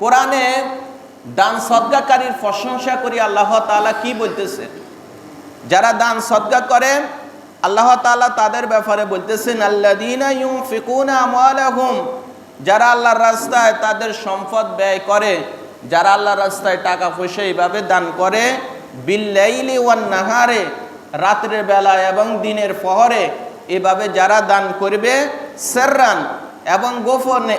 কোরআনে দান সদ্গাকারীর প্রশংসা করি আল্লাহ তাআলা কি বলতেছে? যারা দান সদ্গা করে, আল্লাহ তালা তাদের ব্যাপারে বলতেছেন আমওয়ালাহুম। যারা আল্লাহর রাস্তায় তাদের সম্পদ ব্যয় করে, যারা আল্লাহর রাস্তায় টাকা পয়সা এইভাবে দান করে, বিল্লাইলি ওয়ান নাহারে রাত্রের বেলা এবং দিনের পহরে এভাবে যারা দান করবে, সেররান এবং গোপনে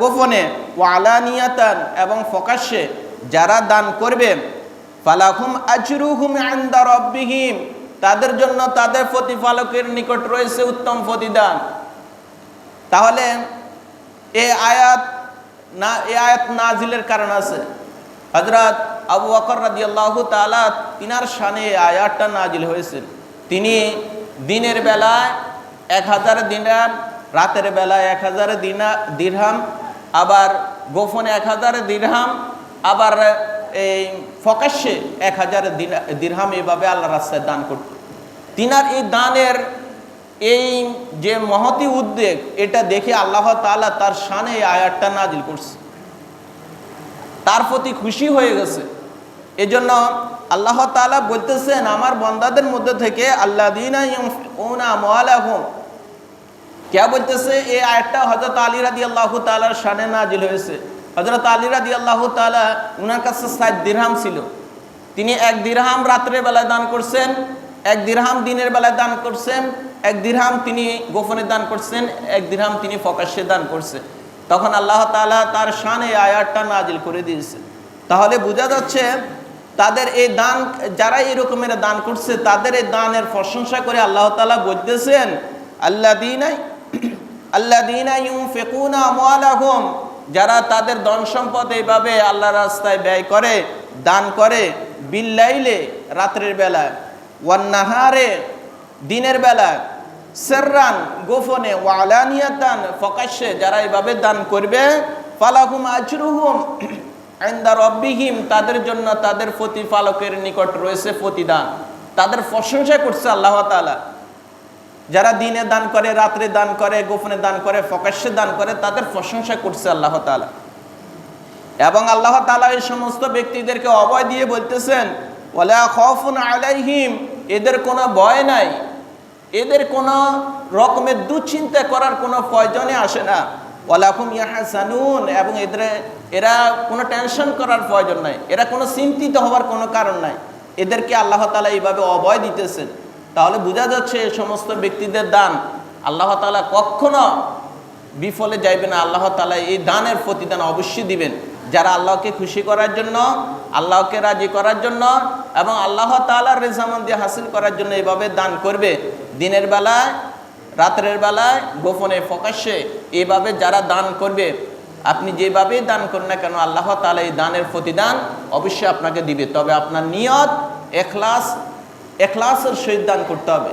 গোপনে, ওয়ালানিয়াতান, এবং ফকাশ্যে যারা দান করবে, ফালাহুম আজরুহুম আনদা রব্বিহিম, তাদের জন্য তাদের প্রতিপালকের নিকট রয়েছে উত্তম প্রতিদান। তাহলে এ আয়াত না, এ আয়াত নাজিলের কারণ আছে। হজরত আবু বকর রাদিয়াল্লাহু তাআলা তিনার শানে এই আয়াতটা নাজিল হয়েছে। তিনি দিনের বেলায় এক হাজার দিনার রাতের বেলায় এক হাজার দিনা দিরহাম, আবার গোপনে এক হাজার দিরহাম, আবার এই ফকাশ্যে এক হাজার দিরহাম এভাবে আল্লাহ রাস্তায় দান করত। তিনার এই দানের এই যে মহতি উদ্বেগ, এটা দেখে আল্লাহ তাআলা তার শানে এই আয়াতটা নাজিল করছে। তার প্রতি খুশি হয়ে গেছে। এজন্য আল্লাহ তাআলা বলতেছেন, আমার বন্দাদের মধ্যে থেকে আল্লাহ দিনা কে বলতেছে এই আয়াতটা হজরত আলী রাদি আল্লাহ তালার শানে নাজিল হয়েছে হজরত আলী রাদি আল্লাহ তালা উনার কাছে ষাট দিরহাম ছিল তিনি এক দিরহাম রাত্রের বেলায় দান করছেন এক দিরহাম দিনের বেলায় দান করছেন এক দিরহাম তিনি গোপনে দান করছেন এক দিরহাম তিনি ফকাশ্যে দান করছেন তখন আল্লাহ তাআলা তার শানে এই আয়াতটা নাজিল করে দিয়েছে তাহলে বোঝা যাচ্ছে তাদের এই দান যারা এই রকমের দান করছে তাদের এই দানের প্রশংসা করে আল্লাহ তাআলা বলতেছেন আল্লাহ দিনাই আল্লাহ ফেকুনা আমওয়ালাহুম, যারা তাদের ধন সম্পদ এইভাবে আল্লাহ রাস্তায় ব্যয় করে, দান করে, বিল্লাইলে, রাত্রের বেলায়, ওয়ান্নাহারে, দিনের বেলায়, সেররান গোফনে ওয়ালানিয়াতান ফকাশ্যে যারা এইভাবে দান করবে, ফালাহুম আজরুহুম আইন্দা রব্বিহিম, তাদের জন্য তাদের প্রতিপালকের নিকট রয়েছে প্রতিদান। তাদের প্রশংসা করছে আল্লাহ তাআলা। যারা দিনে দান করে, রাত্রে দান করে, গোপনে দান করে ফকাশ্যে দান করে, তাদের প্রশংসা করছে আল্লাহ তালা এবং আল্লাহ তাআলা এই সমস্ত ব্যক্তিদেরকে অভয় দিয়ে বলতেছেন আলাইহিম, এদের কোনো ভয় নাই। এদের কোনো রকমের দুশ্চিন্তা করার কোনো প্রয়োজনে আসে না। ওয়ালাকুম ইয়াহাসানুন, এবং এদের, এরা কোনো টেনশন করার প্রয়োজন নাই। এরা কোনো চিন্তিত হওয়ার কোনো কারণ নাই। এদেরকে আল্লাহ তালা এইভাবে অভয় দিতেছেন। তাহলে বোঝা যাচ্ছে সমস্ত ব্যক্তিদের দান আল্লাহ তালা কখনো বিফলে যাইবে না। আল্লাহ তালা এই দানের প্রতিদান অবশ্যই দিবেন। যারা আল্লাহকে খুশি করার জন্য, আল্লাহকে রাজি করার জন্য এবং আল্লাহ তাআলার রেজামন্দি হাসিল করার জন্য এইভাবে দান করবে, দিনের বেলায় রাত্রের বেলায়, গোপনে, প্রকাশ্যে এইভাবে যারা দান করবে, আপনি যেভাবে দান করেন না কেন, আল্লাহ তাআলা এই দানের প্রতিদান অবশ্যই আপনাকে দিবে। তবে আপনার নিয়ত, এখলাস এখলাসের সহিত দান করতে হবে।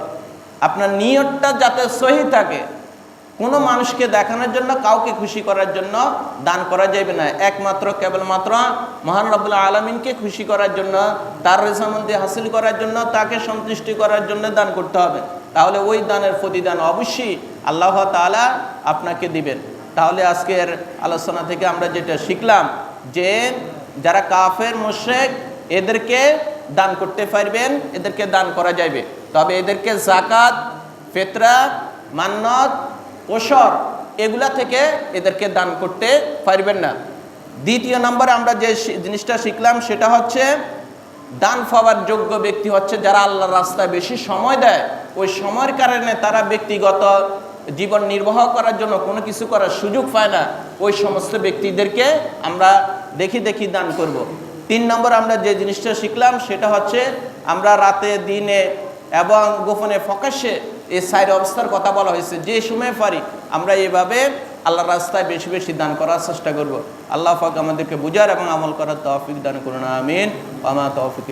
আপনার নিয়তটা যাতে সহি থাকে, কোনো মানুষকে দেখানোর জন্য, কাউকে খুশি করার জন্য দান করা যাবে না। একমাত্র, কেবলমাত্র মহান রব্বুল্লাহ আলমিনকে খুশি করার জন্য, তার রেজামন্দি হাসিল করার জন্য, তাকে সন্তুষ্টি করার জন্য দান করতে হবে। তাহলে ওই দানের প্রতিদান অবশ্যই আল্লাহ তাআলা আপনাকে দিবেন। তাহলে আজকের আলোচনা থেকে আমরা যেটা শিখলাম যে, যারা কাফের মোশেক এদেরকে দান করতে পারবেন, এদেরকে দান করা যাবে তবে এদেরকে জাকাত ফেতরা, মান্নত ওসর এগুলা থেকে এদেরকে দান করতে পারবেন না। দ্বিতীয় নম্বরে আমরা যে জিনিসটা শিখলাম সেটা হচ্ছে, দান পাওয়ার যোগ্য ব্যক্তি হচ্ছে যারা আল্লাহর রাস্তায় বেশি সময় দেয়। ওই সময়ের কারণে তারা ব্যক্তিগত জীবন নির্বাহ করার জন্য কোনো কিছু করার সুযোগ পায় না। ওই সমস্ত ব্যক্তিদেরকে আমরা দেখি দেখি দান করব। তিন নম্বর আমরা যে জিনিসটা শিখলাম, সেটা হচ্ছে আমরা রাতে, দিনে এবং গোপনে ফকাশে এই সাইড অবস্থার কথা বলা হয়েছে। যে সময় পারি, আমরা এভাবে আল্লাহর রাস্তায় বেশি বেশি দান করার চেষ্টা করব। আল্লাহ ফাক আমাদেরকে বুঝার এবং আমল করার তৌফিক দান করুন। আমিন। আমার তৌফিক